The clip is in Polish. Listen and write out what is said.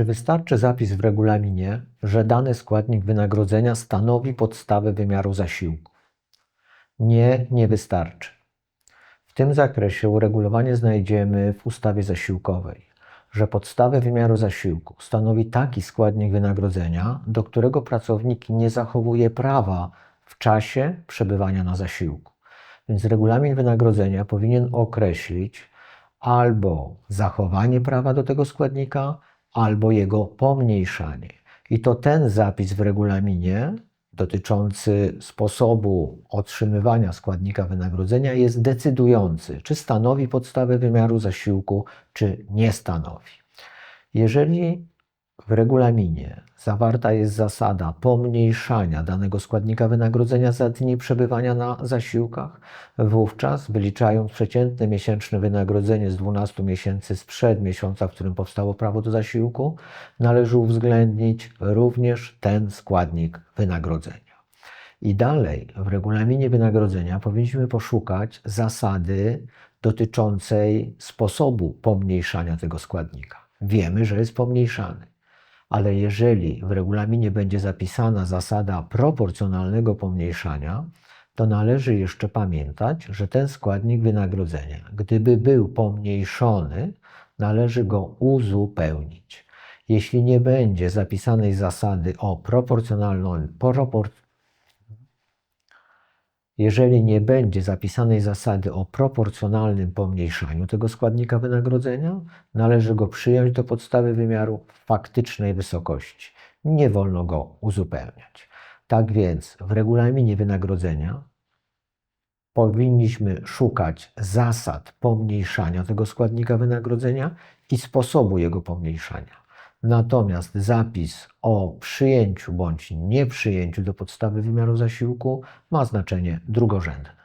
Czy wystarczy zapis w regulaminie, że dany składnik wynagrodzenia stanowi podstawę wymiaru zasiłku? Nie, nie wystarczy. W tym zakresie uregulowanie znajdziemy w ustawie zasiłkowej, że podstawę wymiaru zasiłku stanowi taki składnik wynagrodzenia, do którego pracownik nie zachowuje prawa w czasie przebywania na zasiłku. Więc regulamin wynagrodzenia powinien określić albo zachowanie prawa do tego składnika, albo jego pomniejszanie. I to ten zapis w regulaminie dotyczący sposobu otrzymywania składnika wynagrodzenia jest decydujący, czy stanowi podstawę wymiaru zasiłku, czy nie stanowi. Jeżeli w regulaminie zawarta jest zasada pomniejszania danego składnika wynagrodzenia za dni przebywania na zasiłkach, wówczas wyliczając przeciętne miesięczne wynagrodzenie z 12 miesięcy sprzed miesiąca, w którym powstało prawo do zasiłku, należy uwzględnić również ten składnik wynagrodzenia. I dalej w regulaminie wynagrodzenia powinniśmy poszukać zasady dotyczącej sposobu pomniejszania tego składnika. Wiemy, że jest pomniejszany ale jeżeli w regulaminie będzie zapisana zasada proporcjonalnego pomniejszania, to należy jeszcze pamiętać, że ten składnik wynagrodzenia, gdyby był pomniejszony, należy go uzupełnić. Jeśli nie będzie zapisanej zasady o proporcjonalnym, propor, jeżeli nie będzie zapisanej zasady o proporcjonalnym pomniejszaniu tego składnika wynagrodzenia, należy go przyjąć do podstawy wymiaru faktycznej wysokości. Nie wolno go uzupełniać. Tak więc w regulaminie wynagrodzenia powinniśmy szukać zasad pomniejszania tego składnika wynagrodzenia i sposobu jego pomniejszania. Natomiast zapis o przyjęciu bądź nieprzyjęciu do podstawy wymiaru zasiłku ma znaczenie drugorzędne.